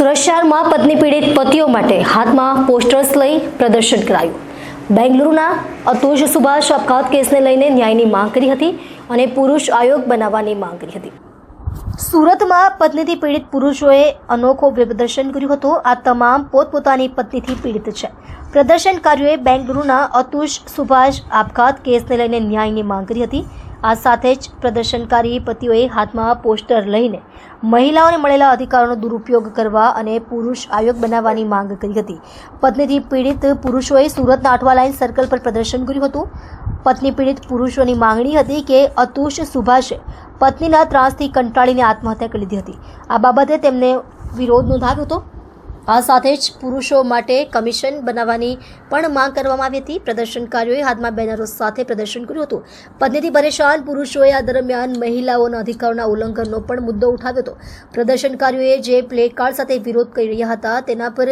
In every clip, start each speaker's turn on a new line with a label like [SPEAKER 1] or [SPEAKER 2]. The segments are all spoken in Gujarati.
[SPEAKER 1] સુરત પત્ની પીડિત પતિઓ માટે હાથમાં પોસ્ટર્સ લઈ પ્રદર્શન કરાયું. બેંગલુરુના અતુષ સુભાષ આપઘાત કેસને લઈને ન્યાયની માંગ કરી હતી અને પુરુષ આયોગ બનાવવાની માંગ કરી હતી. સુરતમાં પત્નીથી પીડિત પુરુષોએ અનોખો પ્રદર્શન કર્યું હતું. આ તમામ પોતપોતાની પત્નીથી પીડિત છે. પ્રદર્શનકારીઓએ બેંગલુરુના અતુષ સુભાષ આપઘાત કેસને લઈને ન્યાયની માંગ કરી હતી. આ સાથે જ પ્રદર્શનકારી પતિઓએ હાથમાં પોસ્ટર લઈને મહિલાઓને મળેલા અધિકારોનો દુરુપયોગ કરવા અને પુરુષ આયોગ બનાવવાની માંગ કરી હતી. પત્નીથી પીડિત પુરુષોએ સુરતના આઠવા લાઇન સર્કલ પર પ્રદર્શન કર્યું હતું. પત્ની પીડિત પુરુષોની માંગણી હતી કે અતુષ સુભાષે પત્નીના ત્રાસથી કંટાળીને આત્મહત્યા કરી લીધી હતી. આ બાબતે તેમને વિરોધ નોંધાવ્યો હતો. આ સાથે જ પુરુષો માટે કમિશન બનાવવાની પણ માંગ કરવામાં આવી હતી. પ્રદર્શનકારીઓએ હાથમાં બેનરો સાથે પ્રદર્શન કર્યું હતું. પત્નીથી પરેશાન પુરુષોએ આ દરમિયાન મહિલાઓના અધિકારોના ઉલ્લંઘનનો પણ મુદ્દો ઉઠાવ્યો હતો. પ્રદર્શનકારીઓએ જે પ્લે સાથે વિરોધ કરી રહ્યા હતા તેના પર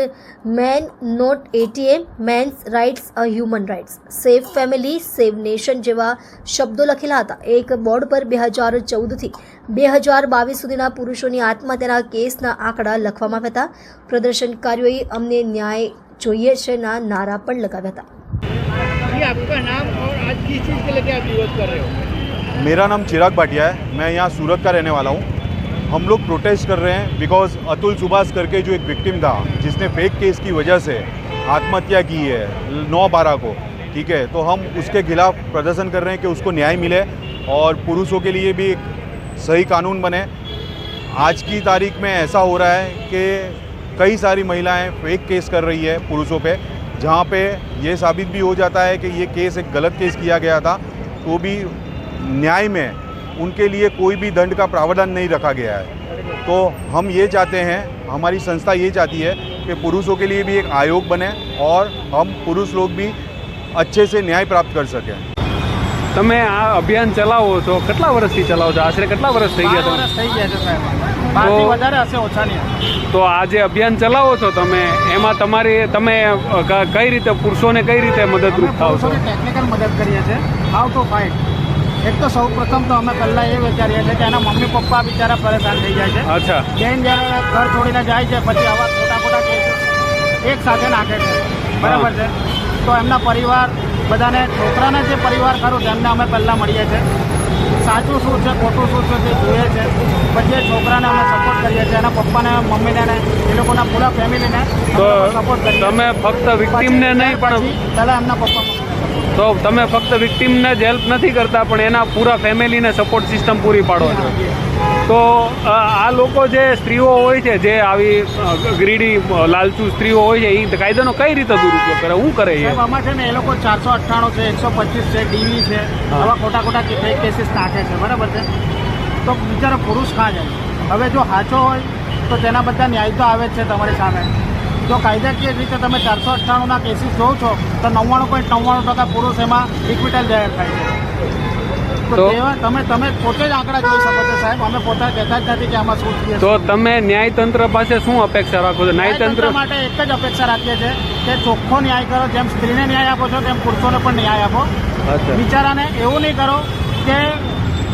[SPEAKER 1] man not ATM, men's rights, uh human rights safe family, save nation જેવા શબ્દો લખેલા હતા. એક બોર્ડ પર બે હજાર ચૌદથી બે હજાર બાવીસ સુધીના પુરુષોની આત્મહત્યાના કેસના આંકડા લખવામાં આવ્યા હતા પ્રદર્શનકારીઓએ અમને ન્યાય જોઈએ છે ના નારા પણ લગાવ્યા હતા
[SPEAKER 2] ये आपका नाम और आज किस चीज़ के लेके आप विरोध कर रहे हो
[SPEAKER 3] मेरा नाम चिराग भाटिया है मैं यहाँ सूरत का रहने वाला हूँ हम लोग प्रोटेस्ट कर रहे हैं बिकॉज अतुल सुभाष करके जो एक विक्टिम था जिसने फेक केस की वजह से आत्महत्या की है नौ बारह को ठीक है तो हम उसके खिलाफ प्रदर्शन कर रहे हैं कि उसको न्याय मिले और पुरुषों के लिए भी एक सही कानून बने। आज की तारीख में ऐसा हो रहा है कि कई सारी महिलाएँ फेक केस कर रही है पुरुषों पे, जहाँ पे ये साबित भी हो जाता है कि ये केस एक गलत केस किया गया था तो भी न्याय में उनके लिए कोई भी दंड का प्रावधान नहीं रखा गया है। तो हम ये चाहते हैं, हमारी संस्था ये चाहती है कि पुरुषों के लिए भी एक आयोग बने और हम पुरुष लोग भी अच्छे से न्याय प्राप्त कर सकें।
[SPEAKER 4] તમે આ અભિયાન ચલાવો છો? કેટલા વર્ષથી ચલાવો છો? આશરે કેટલા વર્ષ થઈ ગયા તમે
[SPEAKER 2] વર્ષ થઈ ગયા છે સાહેબ. વધારે હશે ઓછા નહીં
[SPEAKER 4] તો આ જે અભિયાન ચલાવો છો તમે એમાં તમારી તમે કઈ રીતે પુરુષોને કઈ રીતે મદદરૂપ થાવ છો?
[SPEAKER 2] ટેકનિકલ મદદ કરીએ છીએ. હાઉ ટુ ફાઇટ એક તો સૌ પ્રથમ તો અમે પહેલાં એ વિચારીએ છીએ કે એના મમ્મી પપ્પા બિચારા પરેશાન થઈ જાય છે.
[SPEAKER 4] અચ્છા.
[SPEAKER 2] બેન જ્યારે ઘર છોડીને જાય છે પછી આવા ખોટા ખોટા કેસ એક સાથે નાખે છે. બરાબર છે? તો એમના પરિવાર બધાને છોકરાને જે પરિવાર ખરું તેમને અમે પહેલાં મળીએ છીએ. સાચું શું છે ખોટું શું છે તે જોઈએ છે. પછી છોકરાને અમે સપોર્ટ કરીએ છીએ. એના પપ્પાને મમ્મીને એ લોકોના પૂરા ફેમિલીને સપોર્ટ કરીએ
[SPEAKER 4] તમે ફક્ત વિક્ટીમને નહીં પણ
[SPEAKER 2] પહેલાં એમના પપ્પા
[SPEAKER 4] તો તમે ફક્ત વિક્ટીમને જ હેલ્પ નથી કરતા પણ એના પૂરા ફેમિલીને સપોર્ટ સિસ્ટમ પૂરી પાડો છો તો આ લોકો જે સ્ત્રીઓ હોય છે જે આવી ગ્રીડી લાલચુ સ્ત્રીઓ હોય છે એ કાયદાનો કઈ રીતે દુરુપયોગ કરે? શું કરે
[SPEAKER 2] છે આમાં છે ને એ લોકો ચારસો અઠ્ઠાણું છે એકસો પચીસ છે ડીવી છે આવા ખોટા ખોટા કેસીસ નાખે છે બરાબર છે? તો બિચારો પુરુષ કાં જાય હવે જો સાચો હોય તો તેના બધા ન્યાય તો આવે જ છે તમારી સામે. જો કાયદાકીય રીતે તમે ચારસો અઠ્ઠાણુંના કેસીસ જોવો છો તો નવ્વાણું પોઈન્ટ નવ્વાણું ટકા પુરુષ એમાં ઇક્વિટલ જાહેર થાય છે. તો તમે તમે પોતે જ આંકડા જોઈ શકો છો સાહેબ. અમે પોતા કહેતા જ નથી કે આમાં શું થયું
[SPEAKER 4] તો તમે ન્યાયતંત્ર પાસે શું અપેક્ષા રાખો છો? ન્યાયતંત્ર
[SPEAKER 2] માટે એક જ અપેક્ષા રાખીએ છીએ કે ચોખ્ખો ન્યાય કરો. જેમ સ્ત્રીને ન્યાય આપો છો તેમ પુરુષોને પણ ન્યાય આપો. બિચારાને એવું નહીં કરો કે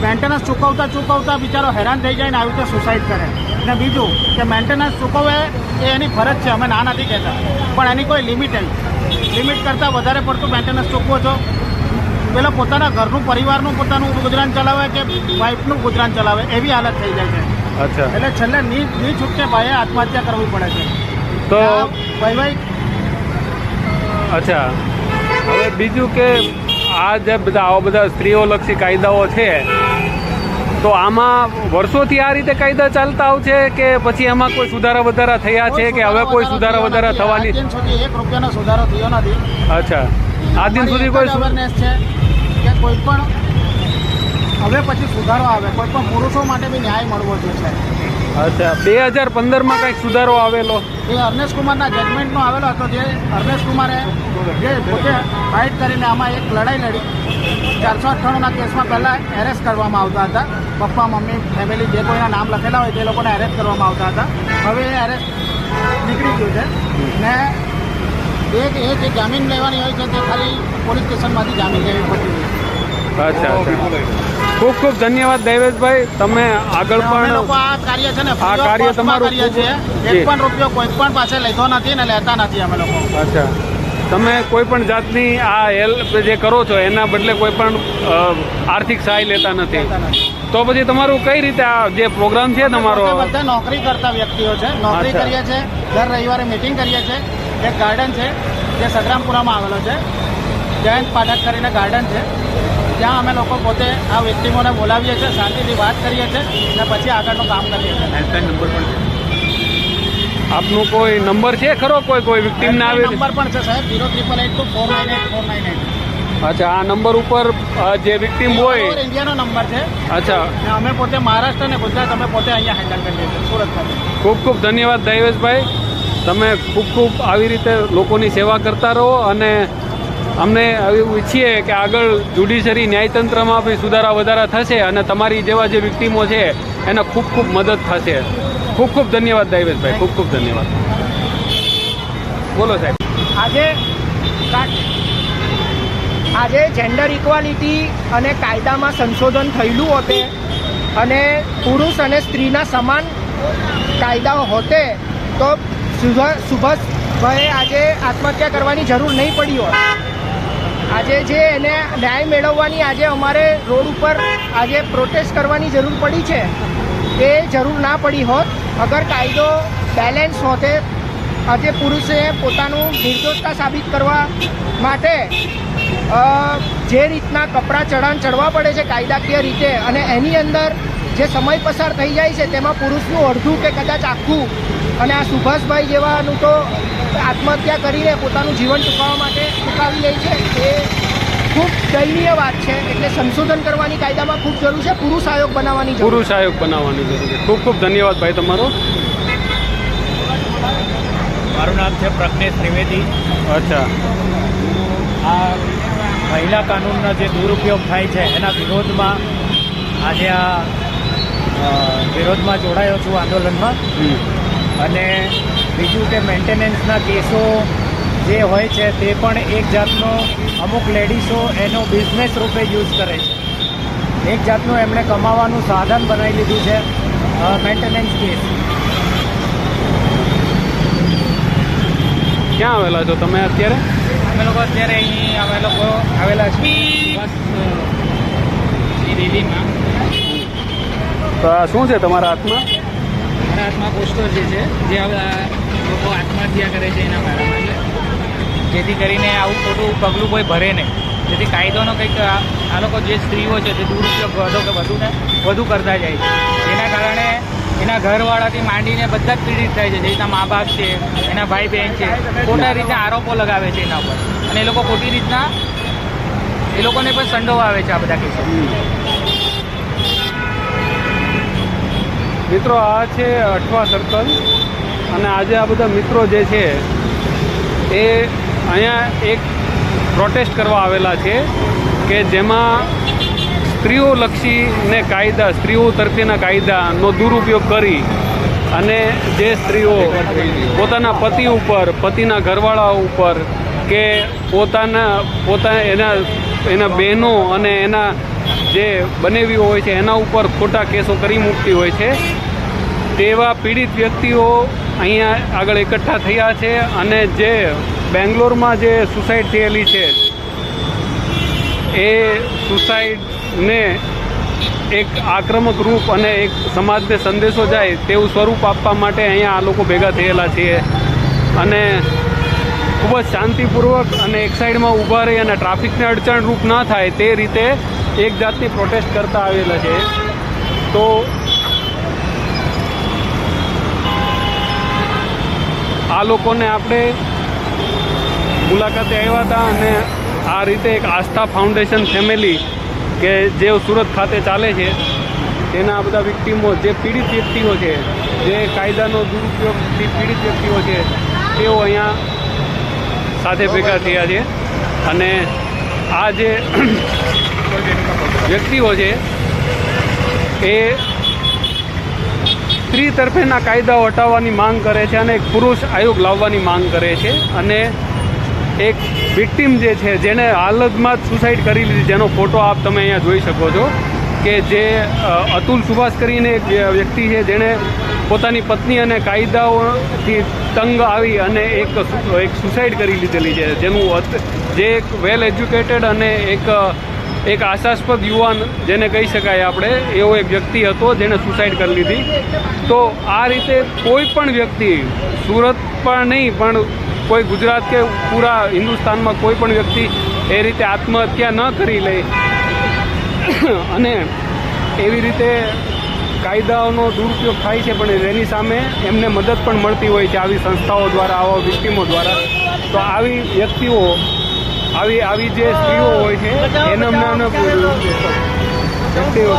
[SPEAKER 2] મેન્ટેનન્સ ચૂકવતા ચૂકવતા બિચારો હેરાન થઈ જાય ને આવી રીતે સુસાઇડ કરે. અને બીજું કે મેન્ટેનન્સ ચૂકવે એ એની ફરજ છે અમે ના નથી કહેતા. પણ એની કોઈ લિમિટ નહીં. લિમિટ કરતાં વધારે પડતું મેન્ટેનન્સ ચૂકવો છો. પેલા પોતાના ઘરનું પરિવારનું પોતાનું ગુજરાન ચલાવે કે વાઇફનું ગુજરાન ચલાવે એવી હાલત થઈ જાય છે.
[SPEAKER 4] અચ્છા.
[SPEAKER 2] એટલે છેલ્લે ની ની છૂટકે ભાઈએ આત્મહત્યા કરવી પડે છે.
[SPEAKER 4] તો
[SPEAKER 2] ભાઈ ભાઈ.
[SPEAKER 4] અચ્છા. હવે બીજું કે આ જે બધા આવા બધા સ્ત્રીઓલક્ષી કાયદાઓ છે તો આમાં વર્ષોથી આ રીતે કાયદા ચાલતા આવશે કે પછી એમાં કોઈ સુધારા વધારા થયા છે કે હવે કોઈ સુધારા વધારા થવાની?
[SPEAKER 2] એક રૂપિયાનો સુધારો થયો નથી.
[SPEAKER 4] અચ્છા. આ દિન સુધી કોઈ
[SPEAKER 2] અવેરનેસ છે કે કોઈ પણ હવે પછી સુધારો આવે. કોઈ પણ પુરુષો માટે બી ન્યાય મળવો જોઈએ.
[SPEAKER 4] અચ્છા. બે હજાર પંદરમાં કંઈક સુધારો આવેલો?
[SPEAKER 2] એ અર્નેશ કુમારના જજમેન્ટનો આવેલો હતો જે અર્નેશ કુમારે જે પોતે ફાઇટ કરીને આમાં એક લડાઈ લડી. ચારસો અઠ્ઠાણુંના કેસમાં પહેલાં એરેસ્ટ કરવામાં આવતા હતા. પપ્પા મમ્મી ફેમિલી જે કોઈના નામ લખેલા હોય તે લોકોને એરેસ્ટ કરવામાં આવતા હતા. હવે એ એરેસ્ટ નીકળી ગયું છે. ને એક એ જે જામીન લેવાની હોય છે તે ખાલી પોલીસ સ્ટેશનમાંથી જામીન લેવી પડતી હોય
[SPEAKER 4] અચ્છા ખૂબ ખૂબ ધન્યવાદ દૈવેશભાઈ. તમે આગળ પણ
[SPEAKER 2] આ કાર્ય છે ને
[SPEAKER 4] આ કાર્ય તમારું
[SPEAKER 2] કરીએ છીએ
[SPEAKER 4] ખૂબ-
[SPEAKER 2] એક પણ રૂપિયો કોઈ પણ પાસે લેતો નથી ને લેતા નથી અમે લોકો.
[SPEAKER 4] અચ્છા. તમે કોઈ પણ જાતની આ હેલ્પ જે કરો છો એના બદલે કોઈ પણ આર્થિક સહાય લેતા નથી. તો પછી તમારું કઈ રીતે આ જે પ્રોગ્રામ છે તમારો?
[SPEAKER 2] બધા નોકરી કરતા વ્યક્તિઓ છે નોકરી કરીએ છીએ દર રવિવારે મીટિંગ કરીએ છીએ. એક ગાર્ડન છે જે સદરામપુરામાં આવેલો છે. જયંત પાઠક કરીને ગાર્ડન છે. ત્યાં અમે લોકો પોતે આ વ્યક્તિઓને બોલાવીએ છીએ શાંતિથી વાત કરીએ છીએ અને પછી આગળનું કામ કરીએ છીએ. હેલ્પલાઇન નંબર પણ
[SPEAKER 4] આપનું કોઈ નંબર છે ખરો? કોઈ કોઈ વિક્ટીમને આવે
[SPEAKER 2] નંબર પણ છે સાહેબ zero triple eight two four nine eight four nine eight
[SPEAKER 4] અચ્છા આ નંબર ઉપર જે વિક્ટીમ હોય
[SPEAKER 2] ઇન્ડિયાનો નંબર છે.
[SPEAKER 4] અચ્છા.
[SPEAKER 2] અમે પોતે મહારાષ્ટ્ર અને ગુજરાત અમે પોતે અહીંયા હેન્ડલ કરીએ છીએ. સુરત
[SPEAKER 4] ખૂબ ખૂબ ધન્યવાદ દૈવેશભાઈ તમે ખૂબ ખૂબ આવી રીતે લોકોની સેવા કરતા રહો અને અમને એવું ઈચ્છીએ કે આગળ જ્યુડિશરી ન્યાયતંત્રમાં બી સુધારા વધારા થશે અને તમારી જેવા જે વિક્ટીમો છે એને ખૂબ ખૂબ મદદ થશે. ખૂબ ખૂબ ધન્યવાદ દૈવેશભાઈ ખૂબ ખૂબ ધન્યવાદ. બોલો સાહેબ.
[SPEAKER 5] આજે આજે જેન્ડર ઇક્વાલિટી અને કાયદામાં સંશોધન થયેલું હોતે અને પુરુષ અને સ્ત્રીના સમાન કાયદાઓ હોતે, તો સુભા- સુભાષભાઈએ આજે આત્મહત્યા કરવાની જરૂર નહીં પડી હોત. આજે જે એને ન્યાય મેળવવાની આજે અમારે રોડ ઉપર આજે પ્રોટેસ્ટ કરવાની જરૂર પડી છે, એ જરૂર ના પડી હોત. અગર કાયદો બેલેન્સ હોતે, આજે પુરુષે પોતાનું નિર્દોષતા સાબિત કરવા માટે જે રીતના કપડાં ચઢાણ ચડવા પડે છે કાયદાકીય રીતે અને એની અંદર જે સમય પસાર થઈ જાય છે તેમાં પુરુષનું અડધું કે કદાચ આખું અને આ સુભાષભાઈ જેવાનું તો આત્મહત્યા કરીને પોતાનું જીવન ટૂંકાવવા માટે ટૂંકાવી લે છે એ ખૂબ દયનીય વાત છે. એટલે સંશોધન કરવાની કાયદામાં ખૂબ જરૂર છે. પુરુષ આયોગ બનાવવાની જરૂર
[SPEAKER 4] પુરુષ આયોગ બનાવવાની જરૂર છે. ખૂબ ખૂબ ધન્યવાદ ભાઈ તમારો.
[SPEAKER 6] મારું નામ છે પ્રજ્ઞેશ ત્રિવેદી.
[SPEAKER 4] અચ્છા.
[SPEAKER 6] આ મહિલા કાનૂનનો જે દુરુપયોગ થાય છે એના વિરોધમાં આજે આ વિરોધમાં જોડાયો છું આંદોલનમાં. અને બીજું કે મેન્ટેનન્સના કેસો જે હોય છે તે પણ એક જાતનો અમુક લેડીઝો એનો બિઝનેસ રૂપે યુઝ કરે છે. એક જાતનું એમણે કમાવાનું સાધન બનાવી લીધું છે મેન્ટેનન્સ કેસ.
[SPEAKER 4] ક્યાં આવેલા છો તમે અત્યારે?
[SPEAKER 6] અમે લોકો અત્યારે અહીં અમે લોકો આવેલા છીએ. બસ દિલ્હીમાં
[SPEAKER 4] તો શું છે તમારા હાથમાં?
[SPEAKER 7] મારા હાથમાં પોસ્ટર જે છે જે હવે લોકો આત્મહત્યા કરે છે એના બારામાં જેથી કરીને આવું ખોટું પગલું કોઈ ભરે નહીં. જેથી કાયદોનો કંઈક આ આ લોકો જે સ્ત્રીઓ છે તે દુરુપયોગ વધુ કે વધુ ને વધુ કરતા જાય છે. જેના કારણે એના ઘરવાળાથી માંડીને બધા જ પીડિત થાય છે, જે રીતના મા બાપ છે, એના ભાઈ બહેન છે, ખોટા રીતે આરોપો લગાવે છે એના ઉપર. અને એ લોકો ખોટી રીતના એ લોકોને પણ સંડોવાવે છે આ બધા કેસો.
[SPEAKER 4] મિત્રો, આ છે અઠવા સર્કલ અને આજે આ બધા મિત્રો જે છે, એ અહીંયા એક પ્રોટેસ્ટ કરવા આવેલા છે કે જેમાં સ્ત્રીઓલક્ષીને કાયદા, સ્ત્રીઓ તરફેના કાયદાનો દુરુપયોગ કરી અને જે સ્ત્રીઓ પોતાના પતિ ઉપર, પતિના ઘરવાળા ઉપર કે પોતાના, પોતા એના એના બહેનો અને એના જે બનેવી હોય છે, એના ઉપર ખોટા કેસો કરી મૂકતી હોય છે, તેવા પીડિત વ્યક્તિઓ અહીંયા આગળ એકઠા થયા છે અને જે બેંગ્લોરમાં જે સુસાઇડ થયેલી છે, એ સુસાઇડને એક આક્રમક રૂપ અને એક સમાજને સંદેશો જાય તેવું સ્વરૂપ આપવા માટે અહીંયા આ લોકો ભેગા થયેલા છીએ અને ખૂબ જ શાંતિપૂર્વક અને એક સાઈડમાં ઊભા રહી અને ટ્રાફિકને અડચણરૂપ ના થાય તે રીતે એક જાતની પ્રોટેસ્ટ કરતા આવેલા છે. તો આ લોકોને આપણે મુલાકાતે આવ્યા હતા અને આ રીતે એક આસ્થા ફાઉન્ડેશન ફેમિલી કે જે સુરત ખાતે ચાલે છે, તેના બધા વિક્ટીમો, જે પીડિત વ્યક્તિઓ છે, જે કાયદાનો દુરુપયોગથી પીડિત વ્યક્તિઓ છે, તેઓ અહીંયા સાથે ભેગા થયા છે. અને આ જે વ્યક્તિઓ છે, એ સ્ત્રી તરફેના કાયદાઓ હટાવવાની માંગ કરે છે અને એક પુરુષ આયોગ લાવવાની માંગ કરે છે. અને એક વિક્ટીમ જે છે જેને હાલતમાં જ સુસાઇડ કરી લીધી. જેનો ફોટો આપ તમે અહીંયા જોઈ શકો છો કે જે અતુલ સુભાષ કરીને એક વ્યક્તિ છે, જેણે પોતાની પત્ની અને કાયદાઓથી તંગ આવી અને એક એક સુસાઇડ કરી લીધેલી છે. જેનું જે એક વેલ એજ્યુકેટેડ અને એક એક આશાસ્પદ યુવાન, જેને કહી શકાય આપણે, એવો એક વ્યક્તિ હતો, જેણે સુસાઇડ કરી લીધી. તો આ રીતે કોઈ પણ વ્યક્તિ, સુરત પણ નહીં, પણ કોઈ ગુજરાત કે પૂરા હિન્દુસ્તાનમાં કોઈ પણ વ્યક્તિ એ રીતે આત્મહત્યા ન કરી લે. અને એવી રીતે કાયદાઓનો દુરુપયોગ થાય છે, પણ એની સામે એમને મદદ પણ મળતી હોય છે આવી સંસ્થાઓ દ્વારા, આવા વિક્ટીમો દ્વારા. તો આવી વ્યક્તિઓ, આવી આવી જે સ્ત્રીઓ હોય છે એના વ્યક્તિઓ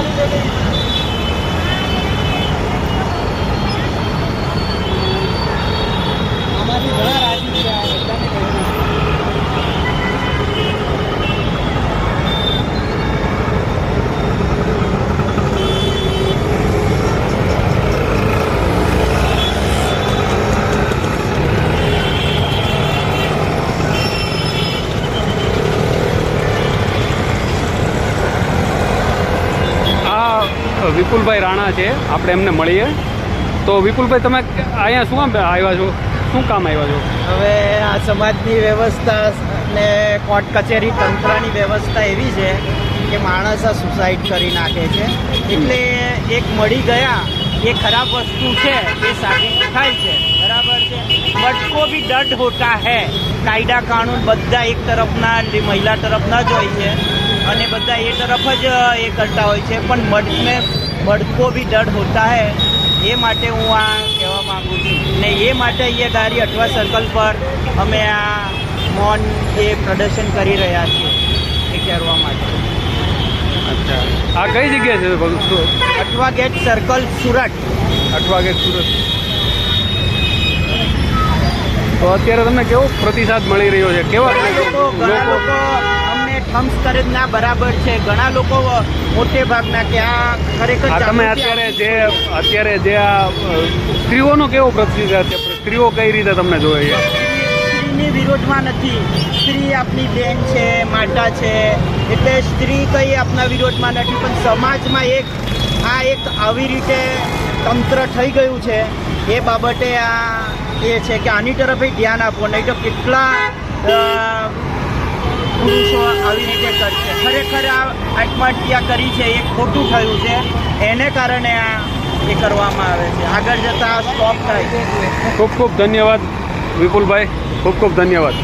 [SPEAKER 4] આ વિપુલભાઈ રાણા છે. આપણે એમને મળીએ. તો વિપુલભાઈ, તમે અહીંયા શું આવ્યા છો? શું કામ આવ્યા છો?
[SPEAKER 8] હવે આ સમાજની વ્યવસ્થા ને કોર્ટ કચેરી તંત્રની વ્યવસ્થા એવી છે કે માણસ સુસાઇડ કરી નાખે છે. એટલે એક મળી ગયા, એ ખરાબ વસ્તુ છે, એ સાબિત થાય છે. બરાબર છે? બટકો બી દર્દ હોતા હૈ. કાયદા કાનૂન બધા એક તરફના મહિલા તરફના જ હોય છે. અને બધા એ તરફ જ એ કરતા હોય છે. પણ મર્દને મડકો બી ડર હોતા હૈ. એ માટે હું આ કહેવા માગું છું. ને એ માટે અહીંયા ગાડી અઠવા સર્કલ પર અમે આ મૌન એ પ્રદર્શન કરી રહ્યા છીએ. એ કહેવા માટે.
[SPEAKER 4] અચ્છા. આ કઈ જગ્યા છે
[SPEAKER 8] Athwa gate circle Surat.
[SPEAKER 4] Athwa gate Surat. તો અત્યારે તમને કેવો પ્રતિસાદ મળી રહ્યો છે? કેવા
[SPEAKER 8] લોકો ઘણા લોકો અમને થમ્સ કરે જ ના બરાબર છે. ઘણા લોકો મોટે ભાગના કે આ ખરેખર
[SPEAKER 4] તમે અત્યારે જે અત્યારે જે આ સ્ત્રીઓનો કેવો પ્રતિસાદ છે? સ્ત્રીઓ કઈ રીતે તમને જોવે છે?
[SPEAKER 8] સ્ત્રીની વિરોધમાં નથી. સ્ત્રી આપણી બેન છે માતા છે. એટલે સ્ત્રી કંઈ આપણા વિરોધમાં નથી પણ સમાજમાં એક આ એક આવી રીતે તંત્ર થઈ ગયું છે. એ બાબતે આ એ છે કે આની તરફ ધ્યાન આપો. નહીં તો કેટલા પુરુષો આવી રીતે કરશે. ખરેખર આ આત્મહત્યા કરી છે એ ખોટું થયું છે. એને કારણે આ એ કરવામાં આવે છે. આગળ જતાં સ્ટોપ થાય.
[SPEAKER 4] ખૂબ ખૂબ ધન્યવાદ વિપુલભાઈ. ખૂબ ખૂબ ધન્યવાદ.